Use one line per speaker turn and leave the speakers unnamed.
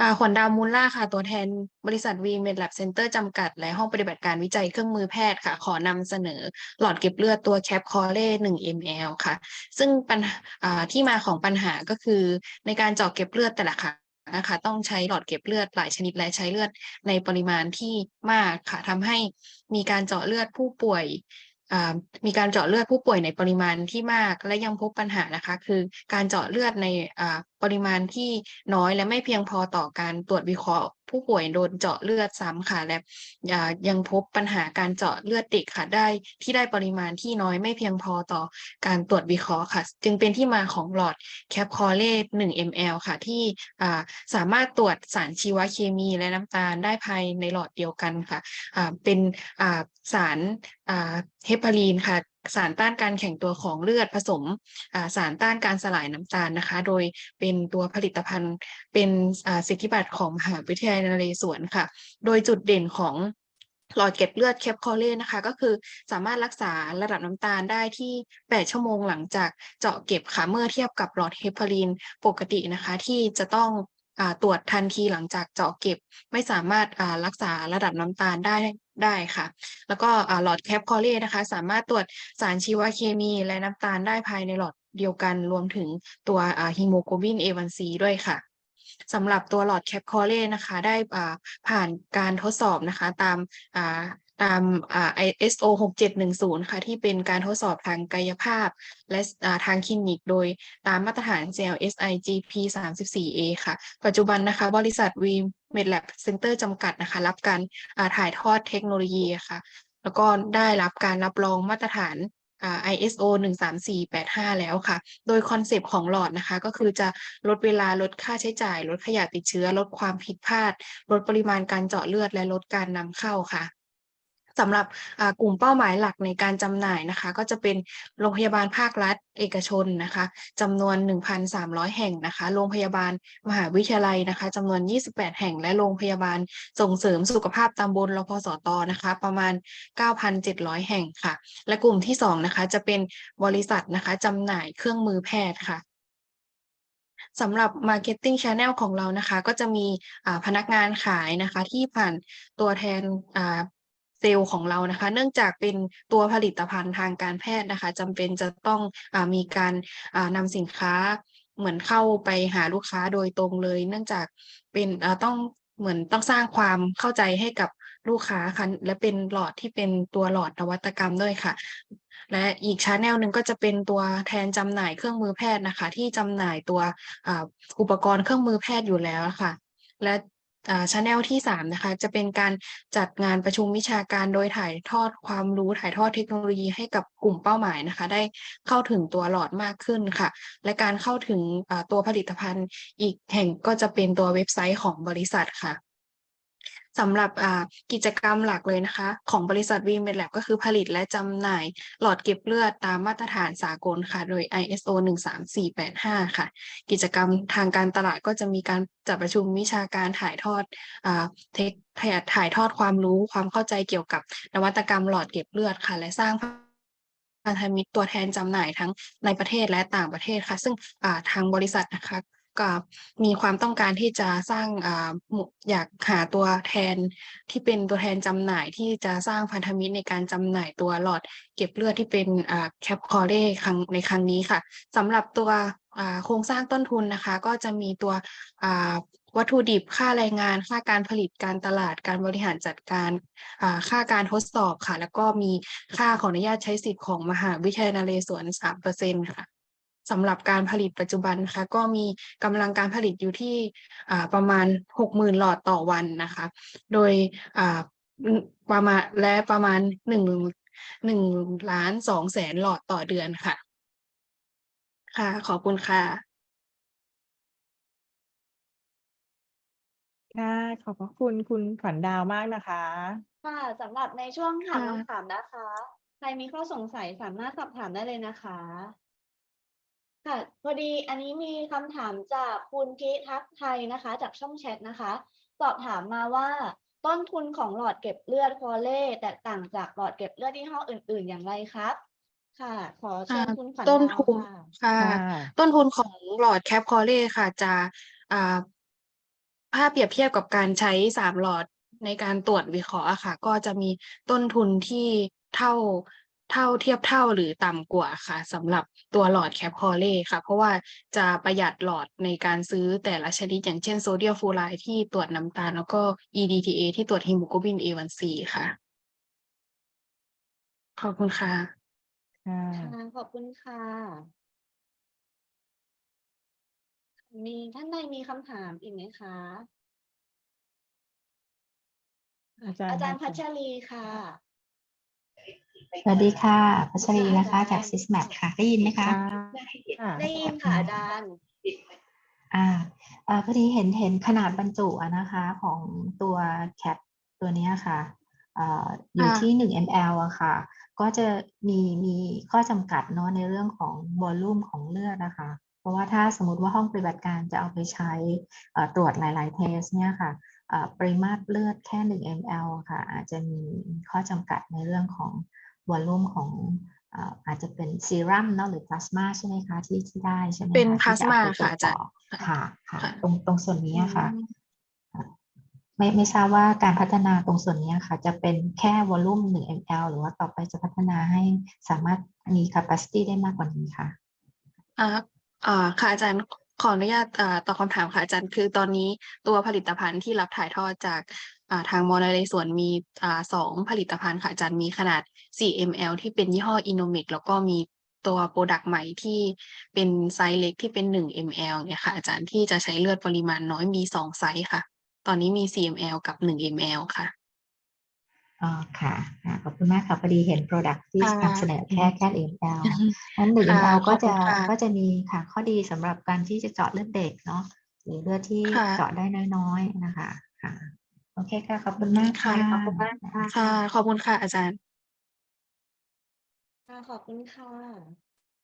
อ่าขวัญดาวมูลล่าค่ะ ตัวแทนบริษัท V Med Lab Center จำกัด และห้องปฏิบัติการวิจัยเครื่องมือแพทย์ค่ะ ขอนำเสนอหลอดเก็บเลือดตัว Cap c o l e 1 ml ค่ะ ซึ่งปัญหาอ่าที่มาของปัญหาก็คือในการเจาะเก็บเลือดแต่ละครั้งนะคะต้องใช้หลอดเก็บเลือดหลายชนิดและใช้เลือดในปริมาณที่มากค่ะทำให้มีการเจาะเลือดผู้ป่วยมีการเจาะเลือดผู้ป่วยในปริมาณที่มาก และยังพบปัญหานะคะ คือการเจาะเลือดใน ปริมาณที่น้อยและไม่เพียงพอต่อการตรวจวิเคราะห์ ผู้ป่วยโดนเจาะเลือดซ้ำค่ะและยังพบปัญหาการเจาะเลือดเด็กค่ะได้ที่ได้ปริมาณที่น้อยไม่เพียงพอต่อการตรวจวิเคราะห์ค่ะ จึงเป็นที่มาของหลอดแคปคอเลต1 ml ค่ะ ที่สามารถตรวจสารชีวเคมีและน้ำตาลได้ภายในหลอดเดียวกันค่ะอ่าเป็นสารเฮปารีนค่ะ สารต้านการแข็งตัวของเลือดผสมสารต้านการสลายน้ำตาลนะคะ โดยเป็นตัวผลิตภัณฑ์เป็นสิทธิบัตรของมหาวิทยาลัยนเรศวรค่ะ โดยจุดเด่นของหลอดเก็บเลือดแคปคอเลนะคะ ก็คือสามารถรักษาระดับน้ำตาลได้ที่ 8 ชั่วโมงหลังจากเจาะเก็บค่ะเมื่อเทียบกับหลอดเฮปารีนปกตินะคะ ที่จะต้องอตรวจทันทีหลังจากเจาะเก็บ ไม่สามารถรักษาระดับน้ำตาลได้ ได้ค่ะ แล้วก็หลอดแคปคอเลนะคะ สามารถตรวจสารชีวเคมีและน้ำตาลได้ภายในหลอดเดียวกันรวมถึงตัวฮีโมโกลบิน A1C ด้วยค่ะ สำหรับตัวหลอดแคปคอเล่นะคะ ได้ผ่านการทดสอบนะคะตามตาม ISO 6710 ค่ะ ที่เป็นการทดสอบทางกายภาพ และทางคลินิก โดยตามมาตรฐาน JLSI GP 34A ค่ะ ปัจจุบันนะคะ บริษัท V Med Lab Center จำกัดนะคะ รับการถ่ายทอดเทคโนโลยีค่ะ แล้วก็ได้รับการรับรองมาตรฐาน ISO 13485 แล้วค่ะ โดยคอนเซปต์ของหลอดนะคะ ก็คือจะลดเวลาลดค่าใช้จ่าย ลดขยะติดเชื้อ ลดความผิดพลาด ลดปริมาณการเจาะเลือดและลดการนำเข้าค่ะ สำหรับกลุ่มเป้าหมายหลักในการจำหน่ายนะคะ ก็จะเป็นโรงพยาบาลภาครัฐ เอกชนนะคะจำนวน 1,300 แห่งนะคะโรงพยาบาลมหาวิทยาลัยนะคะจำนวน 28 แห่ง และโรงพยาบาลส่งเสริมสุขภาพตำบลรพสตนะคะ ประมาณ 9,700 แห่งค่ะ และกลุ่มที่สองนะคะจะเป็นบริษัทนะคะจำหน่ายเครื่องมือแพทย์ค่ะสำหรับ Marketing Channel ของเรานะคะ ก็จะมีพนักงานขายนะคะ ที่ผ่านตัวแทนอ่า เซลล์ของเรานะคะ เนื่องจากเป็นตัวผลิตภัณฑ์ทางการแพทย์นะคะจำเป็นจะต้องอมีการอ่านำสินค้าเหมือนเข้าไปหาลูกค้าโดยตรงเลย เนื่องจากเป็นต้องเหมือนต้องสร้างความเข้าใจให้กับลูกค้าค่ะและเป็นหลอดที่เป็นตัวหลอดนวัตกรรมด้วยค่ะ และอีก channel หนึ่งก็จะเป็นตัวแทนจำหน่ายเครื่องมือแพทย์นะคะ ที่จำหน่ายตัวอุปกรณ์เครื่องมือแพทย์อยู่แล้วค่ะ และ ชาแนลที่สามนะคะ จะเป็นการจัดงานประชุมวิชาการโดยถ่ายทอดความรู้ถ่ายทอดเทคโนโลยีให้กับกลุ่มเป้าหมายนะคะ ได้เข้าถึงตัวหลอดมากขึ้นค่ะ และการเข้าถึงตัวผลิตภัณฑ์อีกแห่งก็จะเป็นตัวเว็บไซต์ของบริษัทค่ะ สำหรับกิจกรรมหลักเลยนะคะ ของบริษัท V Med Lab ก็คือผลิตและจำหน่าย หลอดเก็บเลือดตามมาตรฐานสากลค่ะ โดย ISO 13485 ค่ะ กิจกรรมทางการตลาดก็จะมีการจัดประชุมวิชาการถ่ายทอดอเทคถ่ายถ่ายทอดความรู้ความเข้าใจเกี่ยวกับนวัตกรรมหลอดเก็บเลือดค่ะ และสร้างพันธมิตรตัวแทนจำหน่ายทั้งในประเทศและต่างประเทศค่ะ ซึ่งทางบริษัทนะคะ ก็มีความต้องการที่จะสร้างอยากหาตัวแทนที่เป็นตัวแทนจำหน่ายที่จะสร้างพันธมิตรในการจำหน่ายตัวหลอดเก็บเลือดที่เป็นแคปคอเรครั้งในครั้งนี้ค่ะสำหรับตัวโครงสร้างต้นทุนนะคะ ก็จะมีตัววัตถุดิบค่าแรงงาน ค่าการผลิตการตลาดการบริหารจัดการค่าการทดสอบค่ะ แล้วก็มีค่าขออนุญาตใช้สิทธิ์ของมหาวิทยาลัยนเรศวร3%ค่ะ สำหรับการผลิตปัจจุบันนะคะก็มีกำลังการผลิตอยู่ที่อ่าประมาณ 60,000 หลอดต่อวันนะคะ โดยอ่าอืมประมาณและประมาณ1 1ล้าน2แสนหลอดต่อเดือนค่ะ ค่ะ ขอบคุณค่ะ
ค่ะ ขอบพระคุณคุณขวัญดาวมากนะคะ
ค่ะสำหรับในช่วงถาม
ค่ะ
คำถามนะคะ ใครมีข้อสงสัยสามารถสอบถามได้เลยนะคะ ค่ะ พอดีอันนี้มีคำถามจากคุณพิทักษ์ไทยนะคะ จากช่องแชทนะคะ สอบถามมาว่า ต้นทุนของหลอดเก็บเลือดคอเล่แตกต่างจากหลอดเก็บเลือดยี่ห้ออื่น ๆ อย่างไรครับ ค่ะ ขอเชิญคุณขวัญ
ต้นทุนค่ะ
ค่ะ
ต้นทุนของหลอดแคปคอเรค่ะ จะอ่าถ้าเปรียบเทียบกับการใช้สามหลอดในการตรวจวิเคราะห์อะค่ะ ก็จะมีต้นทุนที่เท่า เท่าเทียบเท่าหรือต่ำกว่าค่ะสำหรับตัวหลอดแคปฮอลเลค่ะ เพราะว่าจะประหยัดหลอดในการซื้อแต่ละชนิด อย่างเช่นโซเดียมฟลูอไรด์ที่ตรวจน้ำตาล แล้วก็ EDTA ที่ตรวจฮีโมโกลบิน A1C ค่ะ ขอบคุณค่ะ
ค่ะ
ค่ะขอบคุณค่ะ มีท่านใดมีคำถามอีกไหมคะ
อาจารย์
อาจารย์
ให้
พัช
ค่ะ
รีค่ะ
สวัสดีค่ะพัชรีนะคะ
ค่ะอาจารย์
จาก Sysmap ค่ะ ได้ยินไหมคะ
ค่ะ
ได้ยินค่ะอาจารย์
อ่าเอ่อพอดีเห็นเห็นขนาดบรรจุอะนะคะของตัวแคปตัวเนี้ยค่ะเอ่ออยู่
ค่ะ
ที่1 ml อะค่ะ ก็จะมีมีข้อจำกัดเนาะในเรื่องของวอลลุ่มของเลือดนะคะ เพราะว่าถ้าสมมติว่าห้องปฏิบัติการจะเอาไปใช้เอ่อตรวจหลาย ๆ เทสเนี่ยค่ะเอ่อปริมาตรเลือดแค่ 1 ml อะค่ะ อาจจะมีข้อจำกัดในเรื่องของ วอลลุ่มของเอ่ออาจจะเป็นซีรัมเนาะหรือพลาสมาใช่ไหมคะที่ที่ได้ใช่ไหมคะ
เป็น
ที่จะ
plasma
เอไปตวจ
ค่ะอาจารย์
ต่อค่ะค่ะ
ค่ะ
ตรงตรงส่วนนี้อะค่ะ
อืม
ไม่ไม่ทราบว่าการพัฒนาตรงส่วนนี้ค่ะ จะเป็นแค่วอลลุ่ม1 ml หรือว่าต่อไปจะพัฒนาให้สามารถมี capacity ได้มากกว่านี้ค่ะ
อ่าอ่าค่ะอาจารย์ขออนุญาตอ่าตอบคำถามค่ะอาจารย์คือตอนนี้ตัวผลิตภัณฑ์ที่รับถ่ายทอดจากอ่า ทางมอนาเลส่วนมีอ่าสองผลิตภัณฑ์ค่ะอาจารย์มีขนาด 4 ml ที่เป็นยี่ห้อ Inomic แล้วก็มีตัวโปรดักต์ใหม่ที่เป็นไซส์เล็กที่เป็น 1 ml เนี่ยค่ะอาจารย์ที่จะใช้เลือดปริมาณน้อยมีสองไซส์ค่ะ ตอนนี้มี 4 ml กับ 1 ml ค่ะ
อ๋อค่ะค่ะขอบคุณมากค่ะพอดีเห็น Product ที่
ค่ะ
นำเสนอแค่แค่ ml นั้น1
ค่ะ
ml ก็
ขอบคุ
จะ
ณค่ะ
ก็จะมีค่ะข้อดีสำหรับการที่จะเจาะเลือดเด็กเนาะหรือเลือดที่
ค่ะ
เจาะได้น้อยๆนะคะค่ะ โอเคค่ะ ขอบคุณมาก
ค่ะ
ค่ะ
ขอบคุณมากค่ะ ขอบคุณค่ะอาจารย์
ค่ะ ขอบคุณค่ะ